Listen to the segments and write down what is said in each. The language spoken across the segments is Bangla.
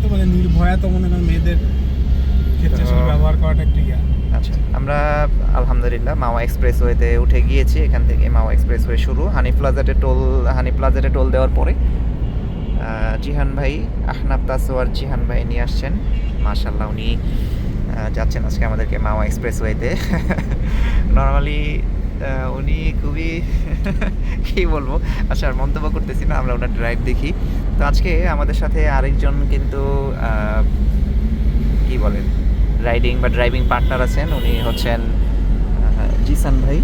তো মানে নির্ভয়া তো মনে করেন মেয়েদের ক্ষেত্রে ব্যবহার করাটা একটু ইয়া। আচ্ছা আমরা আলহামদুলিল্লাহ মাওয়া এক্সপ্রেসওয়েতে উঠে গিয়েছি এখান থেকে মাওয়া এক্সপ্রেসওয়ে শুরু। হানি প্লাজাতে টোল হানি প্লাজাতে টোল দেওয়ার পরে জিহান ভাই আহনাব তাসোয়ার জিহান ভাই নিয়ে আসছেন। মাশাল্লাহ উনি যাচ্ছেন আজকে আমাদেরকে মাওয়া এক্সপ্রেসওয়েতে নর্মালি উনি খুবই কী বলব আচ্ছা আর মন্তব্য করতেছি না আমরা ওনার ড্রাইভ দেখি। তো আজকে আমাদের সাথে আরেকজন কিন্তু কি বলেন রাইডিং বা ড্রাইভিং পার্টনার আছেন। উনি হচ্ছেন জিসান ভাই।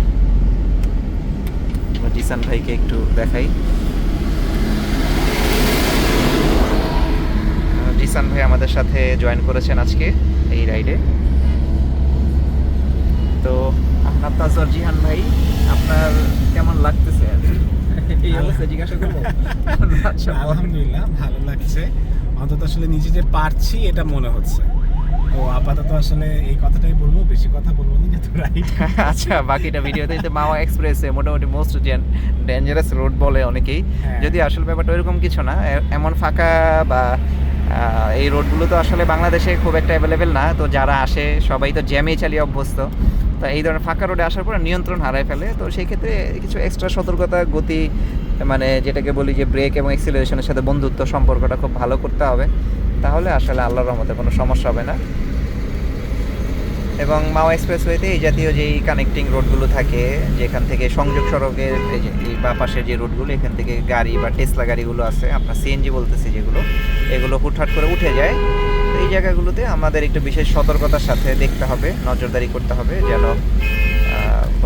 জিসান ভাইকে একটু দেখাই। জিসান ভাই আমাদের সাথে জয়েন করেছেন আজকে এই রাইডে তো আপনার তাজর জিহান ভাই, আপনার কেমন লাগতেছে এই আলহামদুলিল্লাহ। ভালো লাগছে। অন্তত আসলে নিজে যে পারছি এটা মনে হচ্ছে। তো আপাতত আসলে এই কথাটাই বলব বেশি কথা বলব না যেহেতু রাইট। আচ্ছা বাকিটা ভিডিওতে তো মাওয়া এক্সপ্রেসে মোটামুটি মোস্ট ডেঞ্জারাস রোড বলে অনেকেই। হ্যাঁ। যদি আসলে ব্যাপারটা ওইরকম কিছু না এমন ফাঁকা বা এই রোডগুলো তো আসলে বাংলাদেশে খুব একটা অ্যাভেলেবেল না। তো যারা আসে সবাই তো জ্যামেই চালিয়ে অভ্যস্ত। তো এই ধরনের ফাঁকা রোডে আসার পর নিয়ন্ত্রণ হারায় ফেলে। তো সেই ক্ষেত্রে কিছু এক্সট্রা সতর্কতা গতি মানে যেটাকে বলি যে ব্রেক এবং এক্সিলারেশনের সাথে বন্ধুত্ব সম্পর্কটা খুব ভালো করতে হবে, তাহলে আসলে আল্লাহর রহমতে কোনো সমস্যা হবে না। এবং মাও এক্সপ্রেসওয়েতে এই জাতীয় যেই কানেক্টিং রোডগুলো থাকে, যেখান থেকে সংযোগ সড়কের বা পাশের যে রোডগুলো এখান থেকে গাড়ি বা টেসলা গাড়িগুলো আছে আপনার সিএনজি বলতেছি যেগুলো, এগুলো হুটহাট করে উঠে যায়। তো এই জায়গাগুলোতে আমাদের একটু বিশেষ সতর্কতার সাথে দেখতে হবে, নজরদারি করতে হবে যেন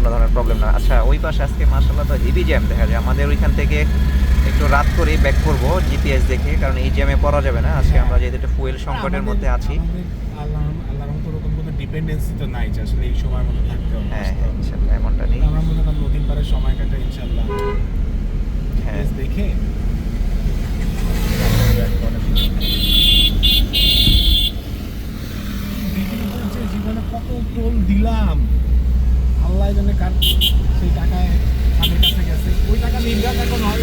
কোনো ধরনের প্রবলেম না। আচ্ছা ওই পাশে আজকে মার্শাল্লাহ তো হেভি জ্যাম দেখা যায়। আমাদের ওইখান থেকে একটু রাত করে ব্যাক করব জিপিএস দেখে কারণ এই জ্যামে পড়া যাবে না। আজকে আমরা যেহেতু একটু ফুয়েল সংকটের মধ্যে আছি। আল্লাহ আল্লাহর ওরকম কোনো ডিপেন্ডেন্সি তো নাই আসলে এই সময়ের মধ্যে থাকতে হবে হ্যাঁ ইনশাল্লাহ এমনটা নেই। আমরা মনে করেন নদীর পাড়ে সময় কাটাই ইনশাল্লাহ হ্যাঁ। দেখে জীবনে কত টোল দিলাম? আল্লাহ জানে কার সেই টাকায় কাদের কাছে গেছে। ওই টাকা নির্ঘাত এখন হয়।